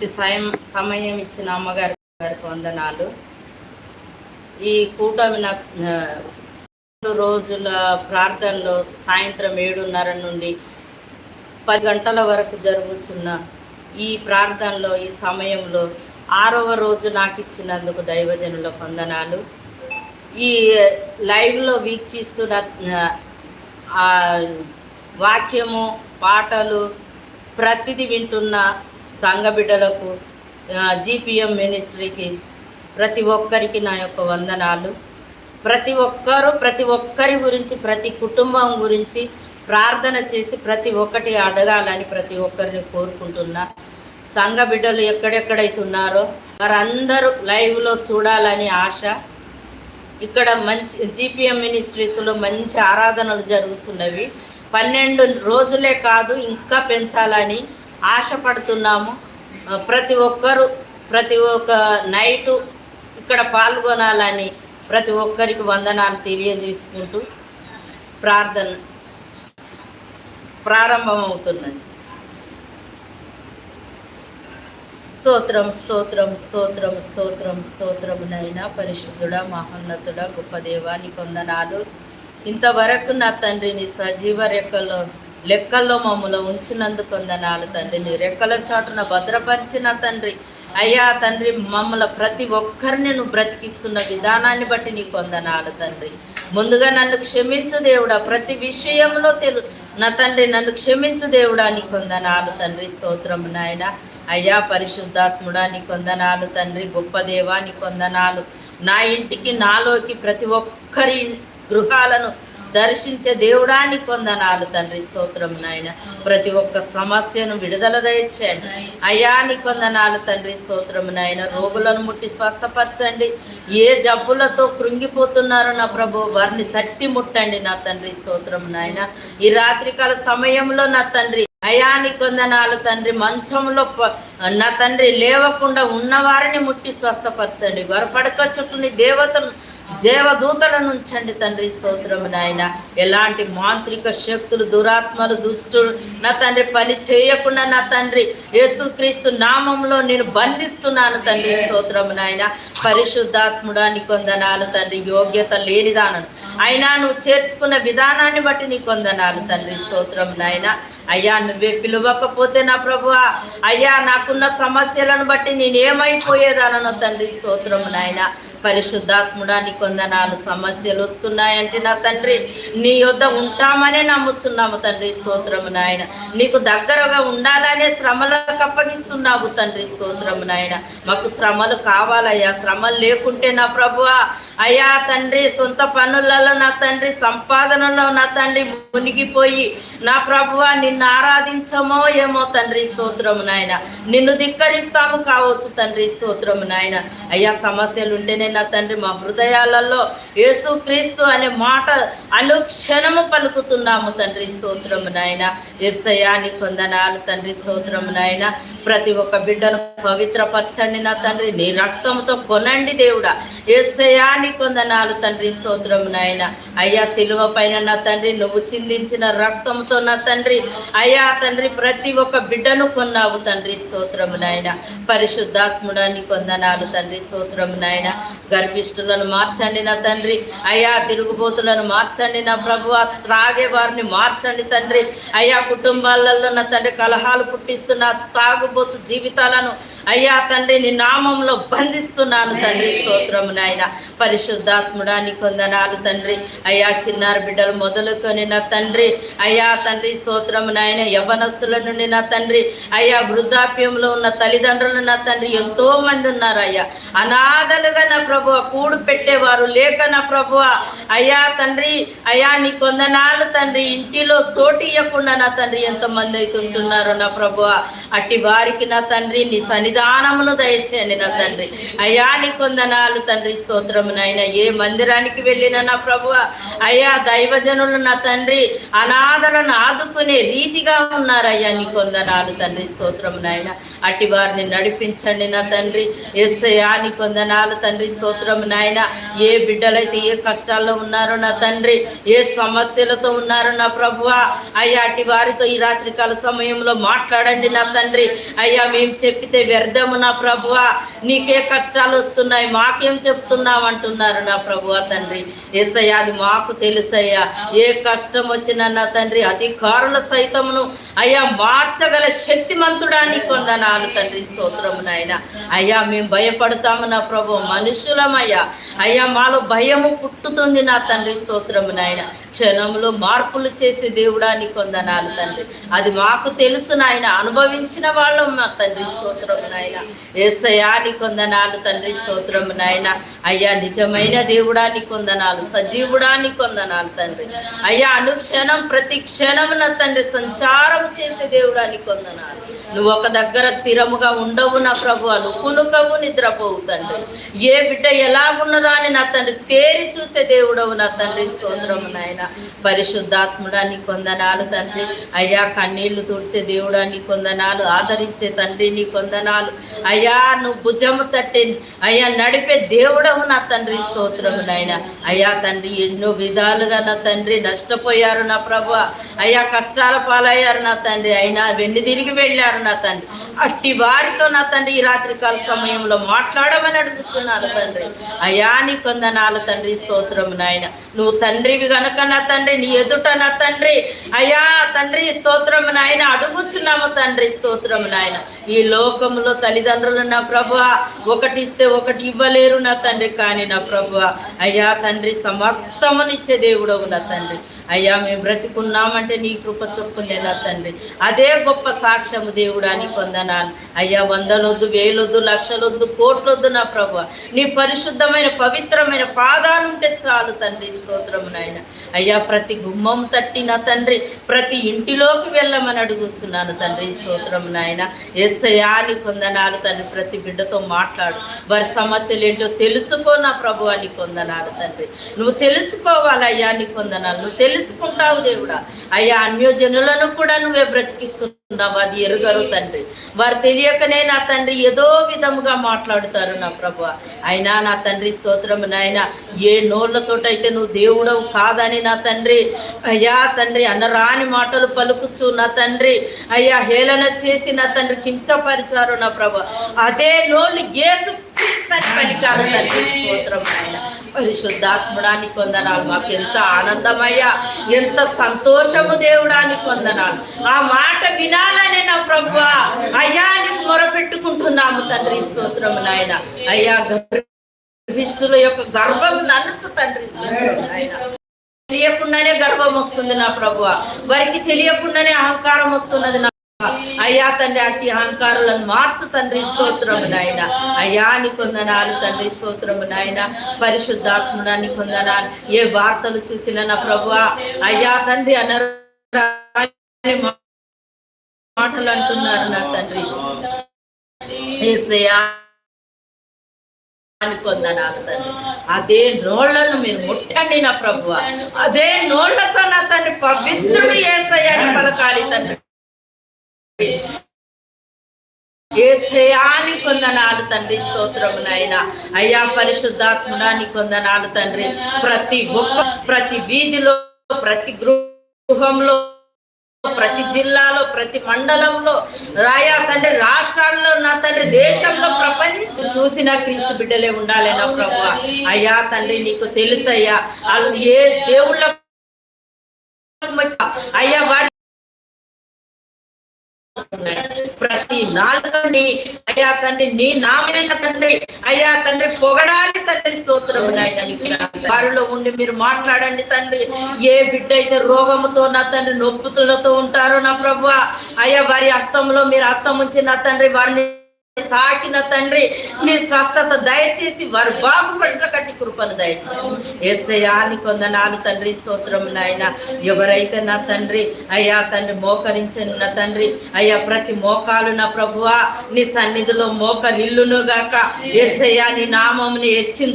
ఇట్టి సమయం సమయం ఇచ్చిన అమ్మగారి గారికి వందనాలు. ఈ కూటమి నా మూడు రోజుల ప్రార్థనలో సాయంత్రం ఏడున్నర నుండి పది గంటల వరకు జరుగుతున్న ఈ ప్రార్థనలో ఈ సమయంలో ఆరవ రోజు నాకు ఇచ్చినందుకు దైవజనుల వందనాలు. ఈ లైవ్లో వీక్షిస్తున్న వాక్యము పాటలు ప్రతిదీ వింటున్న సంఘ బిడ్డలకు జీపీఎం మినిస్ట్రీకి ప్రతి ఒక్కరికి నా యొక్క వందనాలు. ప్రతి ఒక్కరు ప్రతి ఒక్కరి గురించి ప్రతి కుటుంబం గురించి ప్రార్థన చేసి ప్రతి ఒక్కటి అడగాలని ప్రతి ఒక్కరిని కోరుకుంటున్నా. సంఘ బిడ్డలు ఎక్కడెక్కడైతే ఉన్నారో వారందరూ లైవ్లో చూడాలని ఆశ. ఇక్కడ మంచి జీపీఎం మినిస్ట్రీస్లో మంచి ఆరాధనలు జరుగుతున్నవి. పన్నెండు రోజులే కాదు ఇంకా పెంచాలని ఆశపడుతున్నాము. ప్రతి ఒక్కరు ప్రతి ఒక్క నైటు ఇక్కడ పాల్గొనాలని ప్రతి ఒక్కరికి వందనాలు తెలియజేసుకుంటూ ప్రార్థన ప్రారంభమవుతున్నది. స్తోత్రం స్తోత్రం స్తోత్రం స్తోత్రం స్తోత్రమునైనా నైనా మహోన్నతుడ గొప్ప దేవానికి కొందనాలు ఇంతవరకు నా తండ్రిని సజీవ రెక్కల్లో లెక్కల్లో మమ్మల్ని ఉంచినందుకు వందనాలు తండ్రి. నీ రెక్కల చాటున భద్రపరిచిన తండ్రి. అయ్యా తండ్రి మమ్మల్ని ప్రతి ఒక్కరిని నువ్వు బ్రతికిస్తున్న విధానాన్ని బట్టి నీకు వందనాలు తండ్రి. ముందుగా నన్ను క్షమించు దేవుడా. ప్రతి విషయంలో తెలు నా తండ్రి నన్ను క్షమించు దేవుడా. నీకు వందనాలు తండ్రి. స్తోత్రం నాయన. అయ్యా పరిశుద్ధాత్ముడా నీ వందనాలు తండ్రి. గొప్ప దేవా నీకు కొందనాలు నా ఇంటికి నాలోకి ప్రతి ఒక్కరి గృహాలను దర్శించే దేవుడాన్ని కొందనాలు తండ్రి స్తోత్రం నాయన. ప్రతి ఒక్క సమస్యను విడుదల దయచేయండి. అయ్యా నీ కొందనాలు తండ్రి స్తోత్రం నాయన. రోగులను ముట్టి స్వస్థపరచండి. ఏ జబ్బులతో కృంగిపోతున్నారో నా ప్రభు వారిని తట్టి ముట్టండి నా తండ్రి స్తోత్రం నాయన. ఈ రాత్రికాల సమయంలో నా తండ్రి అయా నీ కొందనాలు తండ్రి మంచంలో నా తండ్రి లేవకుండా ఉన్నవారిని ముట్టి స్వస్థపరచండి. వరపడక చుట్టూని దేవతను దేవదూతలను ఉంచండి తండ్రి స్తోత్రం నాయన. ఎలాంటి మాంత్రిక శక్తులు దురాత్మలు దుష్టులు నా తండ్రి పని చేయకుండా నా తండ్రి యేసుక్రీస్తు నామంలో నేను బంధిస్తున్నాను తండ్రి స్తోత్రం నాయన. పరిశుద్ధాత్ముడా నీ కొందనాలు తండ్రి యోగ్యత లేనిదానను అయినా నువ్వు చేర్చుకున్న విధానాన్ని బట్టి నీ కొందనాలు తండ్రి స్తోత్రం నాయన. అయ్యా నువ్వే పిలవకపోతే నా ప్రభు అయ్యా నాకున్న సమస్యలను బట్టి నేనేమైపోయేదానో తండ్రి స్తోత్రము నాయన. పరిశుద్ధాత్ముడా నీ కొందనాలు సమస్యలు వస్తున్నాయంటే నా తండ్రి నీ యొద్ద ఉంటామనే నమ్ముతున్నాము తండ్రి స్తోత్రము నాయన. నీకు దగ్గరగా ఉండాలనే శ్రమలకు అప్పగిస్తున్నావు తండ్రి స్తోత్రము నాయన. మాకు శ్రమలు కావాలయ్యా శ్రమలు లేకుంటే నా ప్రభువా అయ్యా తండ్రి సొంత పనులలో నా తండ్రి సంపాదనలో నా తండ్రి మునిగిపోయి నా ప్రభువా నిన్ను ఆరాధించమో ఏమో తండ్రి స్తోత్రము నాయన. నిన్ను ధిక్కరిస్తాము కావచ్చు తండ్రి స్తోత్రము నాయన. అయ్యా సమస్యలు ఉంటేనే నా తండ్రి మా హృదయాలలో యేసుక్రీస్తు అనే మాట అనుక్షణము పలుకుతున్నాము తండ్రి. స్తోత్రము నాయన. ఎస్సయాని కొందనాలు తండ్రి స్తోత్రము నాయన. ప్రతి ఒక్క బిడ్డను పవిత్రపరచండి నా తండ్రి. నీ రక్తంతో కొనండి దేవుడా. ఎస్సయాని కొందనాలు తండ్రి స్తోత్రము నాయన. అయ్యా సిలువ పైన నా తండ్రి నువ్వు చిందించిన రక్తంతో నా తండ్రి. అయ్యా తండ్రి ప్రతి ఒక్క బిడ్డను కొన్నావు తండ్రి స్తోత్రము నాయన. పరిశుద్ధాత్ముడాన్ని కొందనాలు తండ్రి స్తోత్రము నాయన. గర్భిష్ఠులను మార్చండి నా తండ్రి. అయ్యా తిరుగుబోతులను మార్చండి నా ప్రభు. త్రాగే వారిని మార్చండి తండ్రి. అయ్యా కుటుంబాలలో నా తండ్రి కలహాలు పుట్టిస్తున్న తాగుబోతు జీవితాలను అయ్యా తండ్రి నీ నామంలో బంధిస్తున్నాను తండ్రి. స్తోత్రము నాయన. పరిశుద్ధాత్ముడా నీ కొందనాలు తండ్రి. అయ్యా చిన్నారి బిడ్డలు మొదలుకొని నా తండ్రి. అయ్యా తండ్రి స్తోత్రము నాయన. యవనస్తుల నుండి నా తండ్రి. అయ్యా వృద్ధాప్యంలో ఉన్న తల్లిదండ్రులు నా తండ్రి. ఎంతో మంది ఉన్నారు అయ్యా అనాథలుగా నా ప్రభు కూడు పెట్టేవారు. లేక నా ప్రభు అయ్యా తండ్రి అయ్యా నీ కొందనాలు తండ్రి ఇంటిలో చోటు ఇవ్వకుండా నా తండ్రి ఎంతమంది అయితే నా ప్రభు అట్టి వారికి నా తండ్రి నీ సన్నిధానమును దయచేయండి నా తండ్రి. అయ్యా నీ కొందనాలు తండ్రి స్తోత్రము నాయన. ఏ మందిరానికి వెళ్ళిన నా ప్రభు అయ్యా దైవజనులు నా తండ్రి అనాథలను ఆదుకునే రీతిగా ఉన్నారయ్యా నీ కొందనాలు తండ్రి స్తోత్రము నాయన. అట్టి వారిని నడిపించండి నా తండ్రి. ఎస్సయ్యా నీ కొందనాలు తండ్రి స్తోత్రం నాయన. ఏ బిడ్డలైతే ఏ కష్టాల్లో ఉన్నారో నా తండ్రి ఏ సమస్యలతో ఉన్నారో నా ప్రభువ అయ్యా అటు వారితో ఈ రాత్రికాల సమయంలో మాట్లాడండి నా తండ్రి. అయ్యా మేము చెప్పితే వ్యర్థము నా ప్రభువ. నీకే కష్టాలు వస్తున్నాయి మాకేం చెప్తున్నావు అంటున్నారు నా ప్రభువ తండ్రి. ఏసయ్యా అది మాకు తెలుసయ్యా. ఏ కష్టం వచ్చినా నా తండ్రి అధికారుల సైతమును అయ్యా మార్చగల శక్తిమంతుడాన్ని కొందనాలు తండ్రి. స్తోత్రము నాయన. అయ్యా మేము భయపడతాము నా ప్రభు. మనుషులమయ్యా అయ్యా మాలో భయము పుట్టుతుంది నా తండ్రి స్తోత్రము నాయన. క్షణంలో మార్పులు చేసే దేవుడాన్ని కొందనాలు తండ్రి. అది మాకు తెలుసు నాయన అనుభవించిన వాళ్ళం మా తండ్రి స్తోత్రము నాయన. ఏసయాని కొందనాలు తండ్రి స్తోత్రము నాయన. అయ్యా నిజమైన దేవుడాన్ని కొందనాలు సజీవుడాన్ని కొందనాలు తండ్రి. అయ్యా అనుక్షణం ప్రతి క్షణం నా తండ్రి సంచారం చేసే దేవుడాన్ని కొందనాలు. నువ్వు ఒక దగ్గర స్థిరముగా ఉండవు నా ప్రభు అను కునుకవు నిద్రపోవు తండ్రి. ఏ బిడ్డ ఎలాగున్నదో అని నా తండ్రి తేరి చూసే దేవుడవు నా తండ్రి. స్తోత్రము నాయన. పరిశుద్ధాత్ముడాన్ని కొందనాలు తండ్రి. అయ్యా కన్నీళ్ళు తుడిచే దేవుడాన్ని కొందనాలు. ఆదరించే తండ్రి నీ కొందనాలు. అయ్యా నువ్వు భుజము తట్టి అయ్యా నడిపే దేవుడవు నా తండ్రి. స్తోత్రము నాయన. అయ్యా తండ్రి ఎన్నో విధాలుగా నా తండ్రి నష్టపోయారు నా ప్రభు అయ్యా కష్టాల పాలయ్యారు నా తండ్రి. అయినా వెన్ను తిరిగి వెళ్ళారు నా తండ్రి. అట్టి వారితో నా తండ్రి ఈ రాత్రికాల సమయంలో మాట్లాడమని అడుగుతున్నారు తండ్రి. అయ్యా నీ కొందనాలు తండ్రి స్తోత్రం నాయన. నువ్వు తండ్రివి గనక నా తండ్రి నీ ఎదుట నా తండ్రి. అయ్యా తండ్రి స్తోత్రం నాయన. అడుగుచున్నాము తండ్రి స్తోత్రము నాయన. ఈ లోకంలో తల్లిదండ్రులు నా ప్రభు ఒకటి ఇస్తే ఒకటి ఇవ్వలేరు నా తండ్రి కానీ నా ప్రభు అయ్యా తండ్రి సమస్తమునిచ్చే దేవుడవు నా తండ్రి. అయ్యా మేము బ్రతికున్నామంటే నీ కృప చొప్పునే నా తండ్రి. అదే గొప్ప సాక్ష్యము దేవుడా అని కొందనాలు. అయ్యా వందలొద్దు వేలొద్దు లక్షలొద్దు కోట్లొద్దు నా ప్రభు నీ పరిశుద్ధమైన పవిత్రమైన పాదాలుంటే చాలు తండ్రి స్తోత్రం నాయన. అయ్యా ప్రతి గుమ్మం తట్టిన తండ్రి ప్రతి ఇంటిలోకి వెళ్ళమని అడుగుతున్నాను తండ్రి స్తోత్రం నాయన. ఎస్సయా కొందనాలు తండ్రి ప్రతి బిడ్డతో మాట్లాడు. వారి సమస్యలు ఏంటో తెలుసుకో నా ప్రభు అని కొందనాలు తండ్రి. నువ్వు తెలుసుకోవాలయ్యా నీ కొందనాలు. నువ్వు తెలుసుకుంటావు దేవుడా. అయ్యా అన్యోజనులను కూడా నువ్వే బ్రతికిస్తున్నావు అది ఎరుగరు తండ్రి. వారు తెలియకనే నా తండ్రి ఏదో విధముగా మాట్లాడుతారు నా ప్రభు. అయినా నా తండ్రి స్తోత్రం నాయన ఏ నోళ్ళతోటైతే నువ్వు దేవుడవు కాదని నా తండ్రి అయ్యా తండ్రి అనరాని మాటలు పలుకుచు నా తండ్రి అయ్యా హేళన చేసి నా తండ్రి కించపరిచారు నా ప్రభు. అదే నోళ్ళు ఏసు పలికారు తండ్రి ఆయన. పరిశుద్ధాత్ముడానికి కొందనాలు. మాకు ఎంత ఆనందమయ్యా. ఎంత సంతోషము దేవుడానికి కొందనాలు. ఆ మాట వినాలని నా ప్రభు అయ్యా నీకు మొరపెట్టుకుంటున్నాము తండ్రి స్తోత్రము నాయన. అయ్యా గర్విష్ఠుల యొక్క గర్వం నలుసు తండ్రి తెలియకుండానే గర్వం వస్తుంది నా ప్రభు వారికి తెలియకుండానే అహంకారం వస్తున్నది నా అయ్యా తండ్రి అట్టి అహంకారాలను మార్చు తండ్రి స్తోత్రము నాయన. అయ్యా నీ కొందనాలు తండ్రి స్తోత్రము నాయన. పరిశుద్ధాత్ముడా నీ కొందనాలు. ఏ వార్తలు చూసిన నా ప్రభు అయ్యా తండ్రి అనరు మాటలు అంటున్నారు నా తండ్రి. అని కొందనాలు తండ్రి. అదే నోళ్ళను మీరు ముట్టండి నా ప్రభు అదే నోళ్ళతో నా తండ్రి పవిత్రుడు ఏసయ్యాన్ని పలకాలి తండ్రి. ఏసయాని కొందనాలు తండ్రి స్తోత్రము నాయన. అయ్యా పరిశుద్ధాత్ముడాని కొందనాలు తండ్రి. ప్రతి ఒక్క ప్రతి వీధిలో ప్రతి గృహంలో ప్రతి జిల్లాలో ప్రతి మండలంలో రాయా తండ్రి రాష్ట్రాల్లో నా తండ్రి దేశంలో ప్రపంచం చూసిన క్రీస్తు బిడ్డలే ఉండాలి నా ప్రభు? అయ్యా తండ్రి నీకు తెలుసయ్యా. ఏ దేవుళ్ళ అయ్యా వారి ప్రతి నాలుగని అయ్యా తండ్రి నీ నామైన తండ్రి అయ్యా తండ్రి పొగడానికి తండ్రి స్తోత్రం వారిలో ఉండి మీరు మాట్లాడండి తండ్రి. ఏ బిడ్డ అయితే రోగముతో నా తండ్రి నొప్పుతులతో ఉంటారో నా ప్రభు అయ్యా వారి అస్తంలో మీరు అస్తం ఉంచి నా తండ్రి వారిని తాకిన తండ్రి నీ స్వస్థత దయచేసి వారు బాగుపడిన కట్టి కృపను దయచేసి ఏసయాని కొందనాలు తండ్రి స్తోత్రం నాయన. ఎవరైతే నా తండ్రి అయ్యా తండ్రి మోకరించిన నా తండ్రి అయ్యా ప్రతి మోకాలు నా ప్రభువా నీ సన్నిధిలో మోకరిల్లును గాక ఏసయ్యా నీ నామముని హెచ్చింది